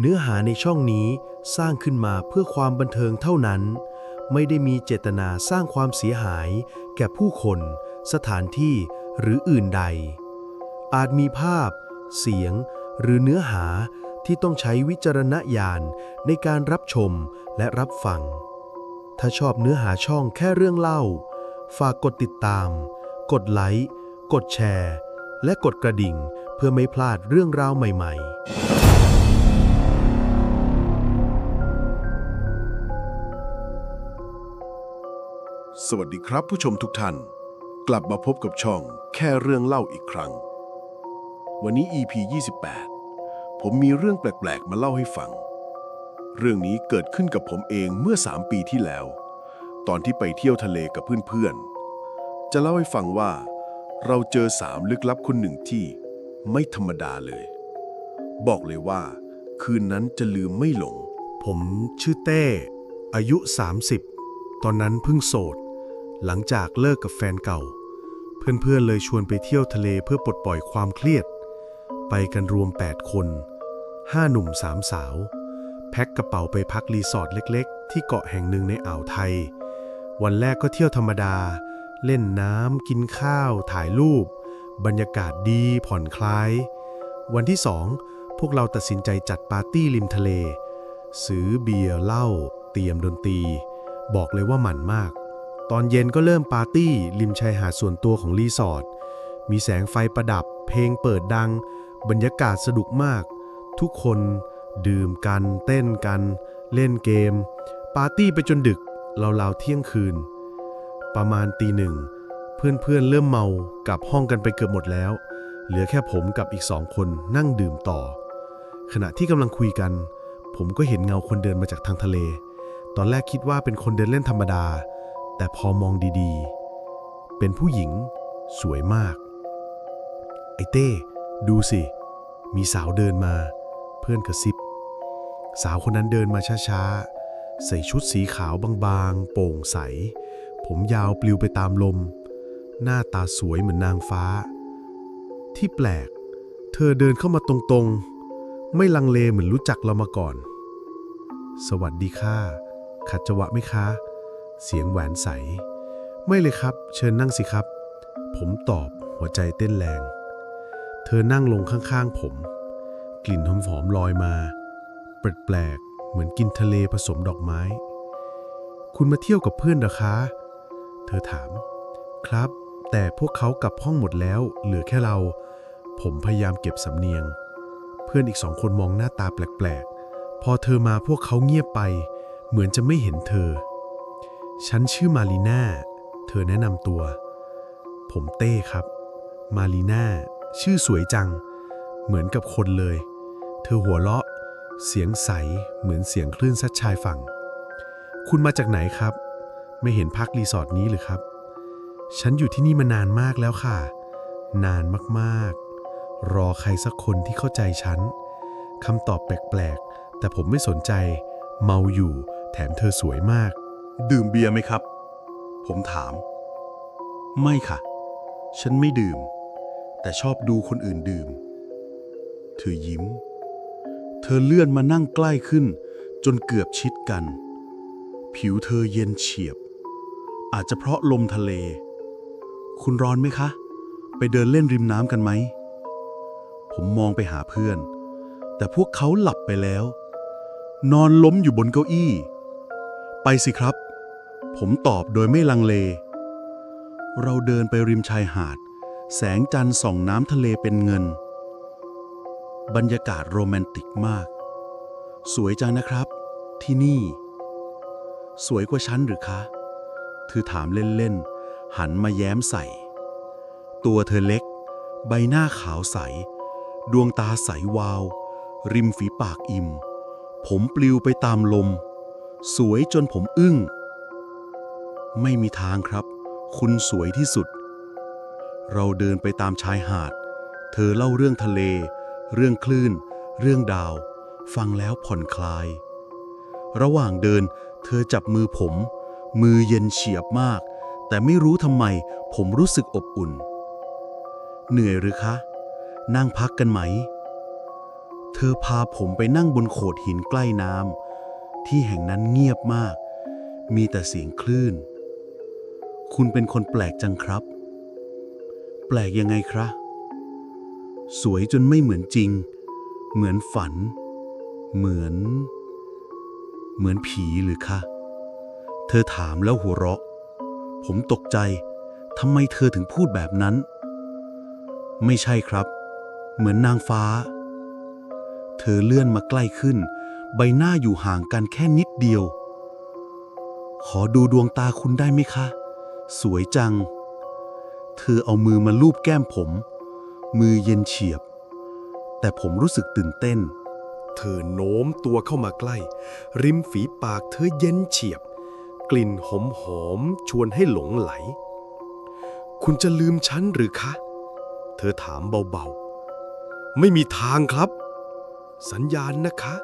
เนื้อหาในช่องนี้สร้างขึ้นมาเพื่อความบันเทิงเท่านั้น ไม่ได้มีเจตนาสร้างความเสียหาย แก่ผู้คน สถานที่หรืออื่นใด อาจมีภาพ เสียง หรือเนื้อหาที่ต้องใช้วิจารณญาณในการรับชมและรับฟัง ถ้าชอบเนื้อหาช่องแค่เรื่องเล่า ฝากกดติดตาม กดไลค์ กดแชร์ และกดกระดิ่งเพื่อไม่พลาดเรื่องราวใหม่ ๆ สวัสดีครับผู้ชมทุกท่าน กลับมาพบกับช่องแค่เรื่องเล่าอีกครั้ง วันนี้ EP 28 ผมมีเรื่องแปลกๆ มาเล่าให้ฟัง เรื่องนี้เกิดขึ้นกับผมเองเมื่อ 3 ปีที่แล้ว ตอนที่ไปเที่ยวทะเลกับเพื่อนๆ จะเล่าให้ฟังว่า เราเจอสามลึกลับคนหนึ่งที่ไม่ธรรมดาเลย บอกเลยว่า คืนนั้นจะลืมไม่หลง ผมชื่อเต้ อายุ 30 ตอนนั้นเพิ่งโสด หลังจากเลิกกับแฟนเก่า เพื่อนๆเลยชวนไปเที่ยวทะเลเพื่อปลดปล่อยความเครียด ไปกันรวม 8 คน 5 หนุ่ม 3 สาว แพ็คกระเป๋าไปพักรีสอร์ทเล็กๆ ที่เกาะแห่งหนึ่งในอ่าวไทย วันแรกก็เที่ยวธรรมดา เล่นน้ำกินข้าว ถ่ายรูป บรรยากาศดีผ่อนคลาย วันที่สองพวกเราตัดสินใจจัดปาร์ตี้ริมทะเล ซื้อเบียร์เหล้าเตรียมดนตรี บอกเลยว่าหมันมาก ตอนเย็นก็เริ่มปาร์ตี้ริมชายหาดส่วนตัวของรีสอร์ท มีแสงไฟประดับ เพลงเปิดดัง บรรยากาศสนุกมาก ทุกคนดื่มกัน เต้นกัน เล่นเกม ปาร์ตี้ไปจนดึกราวๆเที่ยงคืน ประมาณตีหนึ่ง เพื่อนๆเริ่มเมากลับห้องกันไปเกือบหมดแล้ว เหลือแค่ผมกับอีกสองคนนั่งดื่มต่อ ขณะที่กำลังคุยกัน ผมก็เห็นเงาคนเดินมาจากทางทะเล ตอนแรกคิดว่าเป็นคนเดินเล่นธรรมดา แต่พอมองดีๆ เป็นผู้หญิงสวยมาก ไอเต้ ดูสิ มีสาวเดินมา เพื่อนกระซิบ สาวคนนั้นเดินมาช้าๆ ใส่ชุดสีขาวบางๆ โปร่งใส ผมยาวปลิวไปตามลม หน้าตาสวยเหมือนนางฟ้า ที่แปลก เธอเดินเข้ามาตรงๆ ไม่ลังเลเหมือนรู้จักเรามาก่อน สวัสดีค่ะ ขัดจังหวะไหมคะ เสียงแหวนใส ไม่เลยครับ เชิญนั่งสิครับ ผมตอบหัวใจเต้นแรง เธอนั่งลงข้างๆผม กลิ่นหอมๆลอยมาแปลกๆเหมือนกินทะเลผสมดอกไม้ คุณมาเที่ยวกับเพื่อนเหรอคะ เธอถาม ครับ แต่พวกเขากลับห้องหมดแล้ว เหลือแค่เรา ผมพยายามเก็บสำเนียง เพื่อนอีกสองคนมองหน้าตาแปลกๆ พอเธอมาพวกเขาเงียบไป เหมือนจะไม่เห็นเธอ ฉันชื่อมารีน่า เธอแนะนำตัว ผมเต้ครับ มารีน่า ชื่อสวยจัง เหมือนกับคนเลย เธอหัวเราะ เสียงใส เหมือนเสียงคลื่นซัดชายฝั่ง คุณมาจากไหนครับ ไม่เห็นพักรีสอร์ทนี้หรือครับ ฉันอยู่ที่นี่มานานมากแล้วค่ะ นานมากๆ รอใครสักคนที่เข้าใจฉัน คำตอบแปลกๆ แต่ผมไม่สนใจ เมาอยู่ แถมเธอสวยมาก ดื่มเบียร์ไหมครับ ผมถาม ไม่ค่ะ ฉันไม่ดื่ม แต่ชอบดูคนอื่นดื่ม เธอยิ้ม เธอเลื่อนมานั่งใกล้ขึ้น จนเกือบชิดกัน ผิวเธอเย็นเฉียบ อาจจะเพราะลมทะเล คุณร้อนไหมคะ ไปเดินเล่นริมน้ำกันไหม ผมมองไปหาเพื่อน แต่พวกเขาหลับไปแล้ว นอนล้มอยู่บนเก้าอี้ ไปสิครับ ผมตอบโดยไม่ลังเล เราเดินไปริมชายหาด แสงจันทร์ส่องน้ำทะเลเป็นเงิน บรรยากาศโรแมนติกมาก สวยจังนะครับ ที่นี่ สวยกว่าฉันหรือคะ เธอถามเล่น ๆ หันมาแย้มใส่ ตัวเธอเล็ก ใบหน้าขาวใส ดวงตาใสวาว ริมฝีปากอิ่ม ผมปลิวไปตามลม สวยจนผมอึ้ง ไม่มีทางครับ คุณสวยที่สุด เราเดินไปตามชายหาด เธอเล่าเรื่องทะเล เรื่องคลื่น เรื่องดาว ฟังแล้วผ่อนคลาย ระหว่างเดิน เธอจับมือผม มือเย็นเฉียบมาก แต่ไม่รู้ทำไม ผมรู้สึกอบอุ่น เหนื่อยหรือคะ นั่งพักกันไหม เธอพาผมไปนั่งบนโขดหินใกล้น้ำที่แห่งนั้นเงียบมาก มีแต่เสียงคลื่น คุณเป็นคนแปลกจังครับ แปลกยังไงครับ สวยจนไม่เหมือนจริง เหมือนฝัน เหมือน เหมือนผีหรือคะ เธอถามแล้วหัวเราะ ผมตกใจ ทำไมเธอถึงพูดแบบนั้น ไม่ใช่ครับ เหมือนนางฟ้า เธอเลื่อนมาใกล้ขึ้น ใบหน้าอยู่ห่างกันแค่นิดเดียว ขอดูดวงตาคุณได้ไหมคะ สวยจัง เธอเอามือมาลูบแก้มผม มือเย็นเฉียบ แต่ผมรู้สึกตื่นเต้น เธอโน้มตัวเข้ามาใกล้ ริมฝีปากเธอเย็นเฉียบ กลิ่นหอมหอมชวนให้หลงไหล คุณจะลืมฉันหรือคะ เธอถามเบาๆ ไม่มีทางครับ สัญญาณนะคะ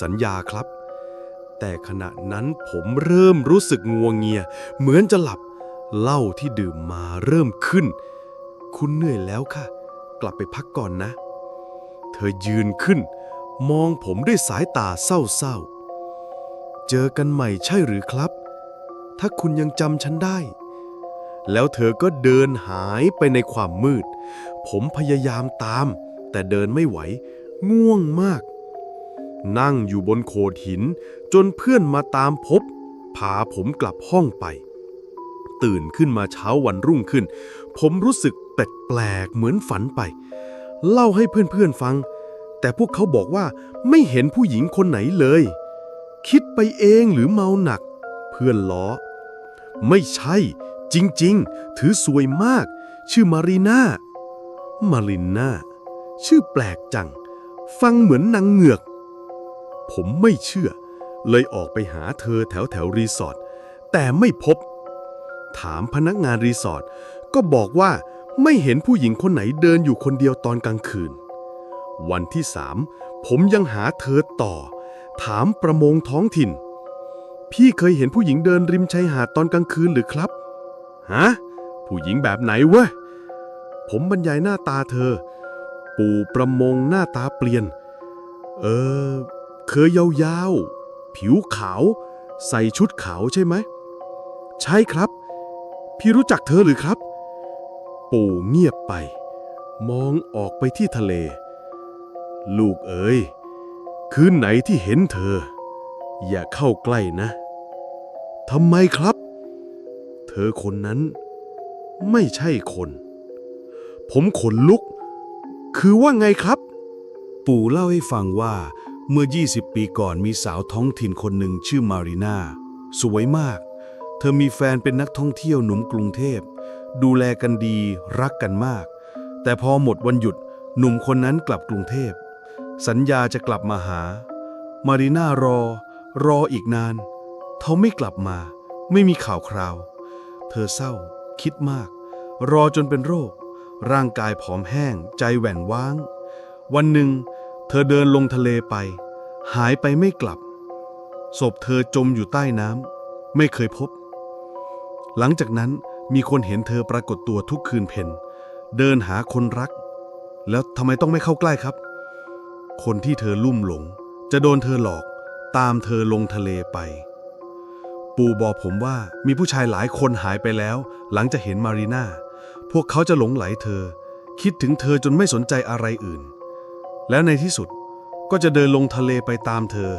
สัญญาครับแต่ขณะนั้นผมเริ่มรู้สึกงัวงเงีย เหมือนจะหลับ เหล้าที่ดื่มมาเริ่มขึ้น คุณเหนื่อยแล้วค่ะ กลับไปพักก่อนนะ เธอยืนขึ้น มองผมด้วยสายตาเศร้าๆ เจอกันใหม่ใช่หรือครับ ถ้าคุณยังจำฉันได้ แล้วเธอก็เดินหายไปในความมืด ผมพยายามตาม แต่เดินไม่ไหว ง่วงมาก นั่งอยู่บนโขดหิน จนเพื่อนมาตามพบพาผมกลับห้องไป ตื่นขึ้นมาเช้าวันรุ่งขึ้น ผมรู้สึกแปลกๆเหมือนฝันไป เล่าให้เพื่อนๆฟัง แต่พวกเขาบอกว่าไม่เห็นผู้หญิงคนไหนเลย คิดไปเองหรือเมาหนัก เพื่อนล้อ ไม่ใช่ จริงๆ ถือสวยมาก ชื่อมารีนามารินนาชื่อแปลกจัง ฟังเหมือนนางเหงือก ผมไม่เชื่อ เลยออกไปหาเธอแถวแถวรีสอร์ทแต่ไม่พบ ถามพนักงานรีสอร์ทก็บอกว่าไม่เห็นผู้หญิงคนไหนเดินอยู่คนเดียวตอนกลางคืน วันที่สามผมยังหาเธอต่อ ถามประมงท้องถิ่น พี่เคยเห็นผู้หญิงเดินริมชายหาดตอนกลางคืนหรือครับ ฮะ ผู้หญิงแบบไหนเว้ย ผมบรรยายหน้าตาเธอ ปู่ประมงหน้าตาเปลี่ยน เออ เคยยาวๆ ผิวขาว ใส่ชุดขาวใช่ไหม ใช่ครับ พี่รู้จักเธอหรือครับ ปู่เงียบไป มองออกไปที่ทะเล ลูกเอ๋ยคืนไหนที่เห็นเธอ อย่าเข้าใกล้นะทำไมครับ เธอคนนั้น ไม่ใช่คน ผมขนลุก คือว่าไงครับ ปู่เล่าให้ฟังว่าเมื่อ 20 ปีก่อนมีสาวท้องถิ่นคนหนึ่งชื่อมารีนาสวยมาก เธอมีแฟนเป็นนักท่องเที่ยวหนุ่มกรุงเทพ ดูแลกันดีรักกันมาก แต่พอหมดวันหยุดหนุ่มคนนั้นกลับกรุงเทพ สัญญาจะกลับมาหา มารีนารอ รออีกนาน เขาไม่กลับมา ไม่มีข่าวคราว เธอเศร้า คิดมาก รอจนเป็นโรค ร่างกายผอมแห้ง ใจแหว่งว้าง วันหนึ่ง เธอเดินลงทะเลไป หายไปไม่กลับ ศพเธอจมอยู่ใต้น้ำไม่เคยพบ หลังจากนั้นมีคนเห็นเธอปรากฏตัวทุกคืนเพนเดินหาคนรัก แล้วทำไมต้องไม่เข้าใกล้ครับ คนที่เธอลุ่มหลง จะโดนเธอหลอก ตามเธอลงทะเลไป ปู่บอกผมว่ามีผู้ชายหลายคนหายไปแล้ว หลังจากเห็นมารีนาพวกเขาจะหลงไหลเธอ คิดถึงเธอจนไม่สนใจอะไรอื่น แล้วในที่สุดก็จะเดินลงทะเลไปตามเธอ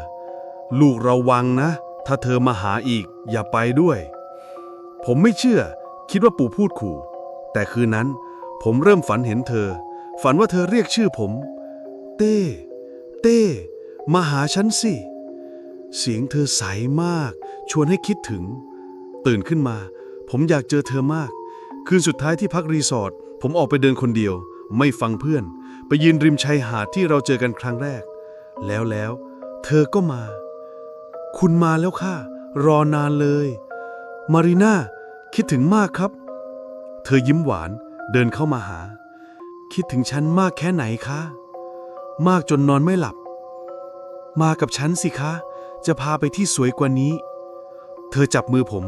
ลูกระวังนะ ถ้าเธอมาหาอีกอย่าไปด้วย ผมไม่เชื่อ คิดว่าปู่พูดขู่ แต่คืนนั้น ผมเริ่มฝันเห็นเธอ ฝันว่าเธอเรียกชื่อผม เต้ เต้ มาหาฉันสิ เสียงเธอใสมาก ชวนให้คิดถึง ตื่นขึ้นมา ผมอยากเจอเธอมาก คืนสุดท้ายที่พักรีสอร์ทผมออกไปเดินคนเดียว ไม่ฟังเพื่อน ไปยืนริมชายหาดที่เราเจอกันครั้งแรก แล้วแล้ว เธอก็มา คุณมาแล้วค่ะ รอนานเลย มารีนาคิดถึงมากครับ เธอยิ้มหวานเดินเข้ามาหา คิดถึงฉันมากแค่ไหนคะ มากจนนอนไม่หลับ มากับฉันสิคะ จะพาไปที่สวยกว่านี้ เธอจับมือผม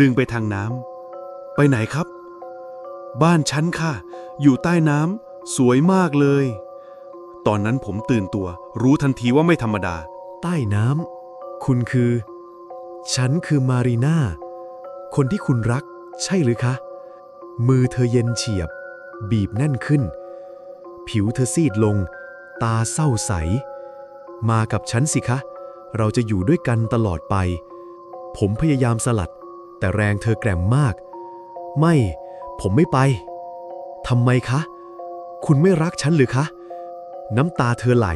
ดึงไปทางน้ำไปไหนครับ บ้านฉันค่ะ อยู่ใต้น้ำสวยมากเลย ตอนนั้นผมตื่นตัว รู้ทันทีว่าไม่ธรรมดา ใต้น้ำคุณคือ ฉันคือมารีนา คนที่คุณรัก ใช่หรือคะ มือเธอเย็นเฉียบ บีบแน่นขึ้น ผิวเธอซีดลง ตาเศร้าใส มากับฉันสิคะ เราจะอยู่ด้วยกันตลอดไป ผมพยายามสลัด แต่แรงเธอแกร่งมาก ไม่ ผมไม่ไปทำไมคะ คุณไม่รักฉันหรือคะ น้ำตาเธอไหล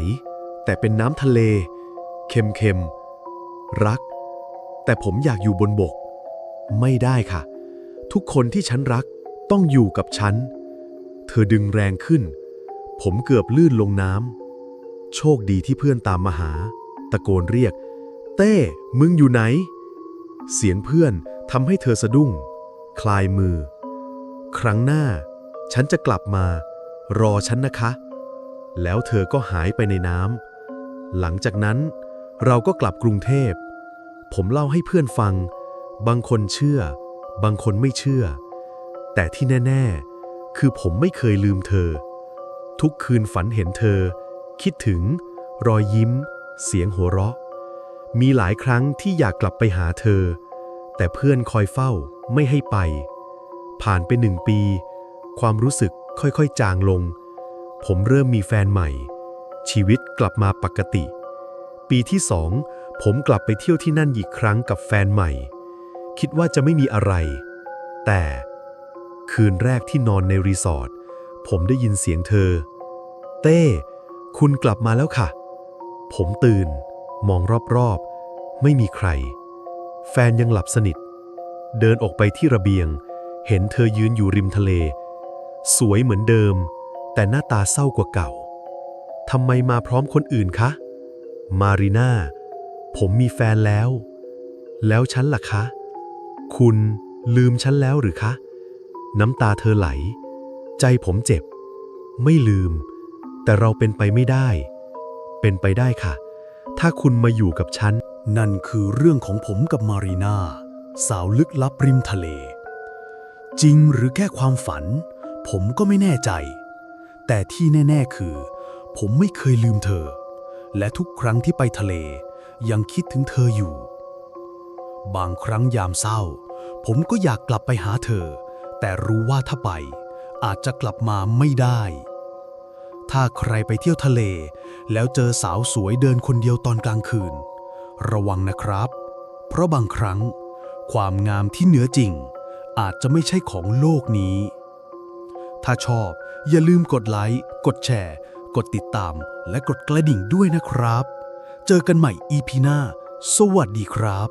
แต่เป็นน้ำทะเล เค็มๆ รัก แต่ผมอยากอยู่บนบก ไม่ได้ค่ะ ทุกคนที่ฉันรักต้องอยู่กับฉัน เธอดึงแรงขึ้น ผมเกือบลื่นลงน้ำ โชคดีที่เพื่อนตามมาหา ตะโกนเรียก เต้ มึงอยู่ไหน เสียงเพื่อนทำให้เธอสะดุ้ง คลายมือ ครั้งหน้า ฉันจะกลับมา รอฉันนะคะ แล้วเธอก็หายไปในน้ำ หลังจากนั้นเราก็กลับกรุงเทพ ผมเล่าให้เพื่อนฟัง บางคนเชื่อ บางคนไม่เชื่อ แต่ที่แน่ ๆ คือผมไม่เคยลืมเธอ ทุกคืนฝันเห็นเธอ คิดถึง รอยยิ้ม เสียงหัวเราะ มีหลายครั้งที่อยากกลับไปหาเธอ แต่เพื่อนคอยเฝ้าไม่ให้ไป ผ่านไปหนึ่งปี ความรู้สึกค่อยๆ จางลง ผมเริ่มมีแฟนใหม่ ชีวิตกลับมาปกติ ปีที่สองผมกลับไปเที่ยวที่นั่นอีกครั้งกับแฟนใหม่ คิดว่าจะไม่มีอะไร แต่ คืนแรกที่นอนในรีสอร์ทผมได้ยินเสียงเธอ เต้ คุณกลับมาแล้วค่ะ ผมตื่น มองรอบๆ ไม่มีใคร แฟนยังหลับสนิท เดินออกไปที่ระเบียง เห็นเธอยืนอยู่ริมทะเล สวยเหมือนเดิม แต่หน้าตาเศร้ากว่าเก่าทำไมมาพร้อมคนอื่นคะ มารีนาผมมีแฟนแล้ว แล้วฉันล่ะคะ คุณลืมฉันแล้วหรือคะ น้ำตาเธอไหล ใจผมเจ็บ ไม่ลืม แต่เราเป็นไปไม่ได้ เป็นไปได้ค่ะ ถ้าคุณมาอยู่กับฉัน นั่นคือเรื่องของผมกับมารีนาสาวลึกลับริมทะเล จริงหรือแค่ความฝัน ผมก็ไม่แน่ใจ แต่ที่แน่ ๆ คือ ผมไม่เคยลืมเธอ และทุกครั้งที่ไปทะเล ยังคิดถึงเธออยู่ บางครั้งยามเศร้า ผมก็อยากกลับไปหาเธอ แต่รู้ว่าถ้าไป อาจจะกลับมาไม่ได้ ถ้าใครไปเที่ยวทะเล แล้วเจอสาวสวยเดินคนเดียวตอนกลางคืน ระวังนะครับ เพราะบางครั้ง ความงามที่เหนือจริง อาจจะไม่ใช่ของโลกนี้ ถ้าชอบอย่าลืมกดไลค์ กดแชร์ กดติดตาม และกดกระดิ่งด้วยนะครับ เจอกันใหม่ EP หน้า สวัสดีครับ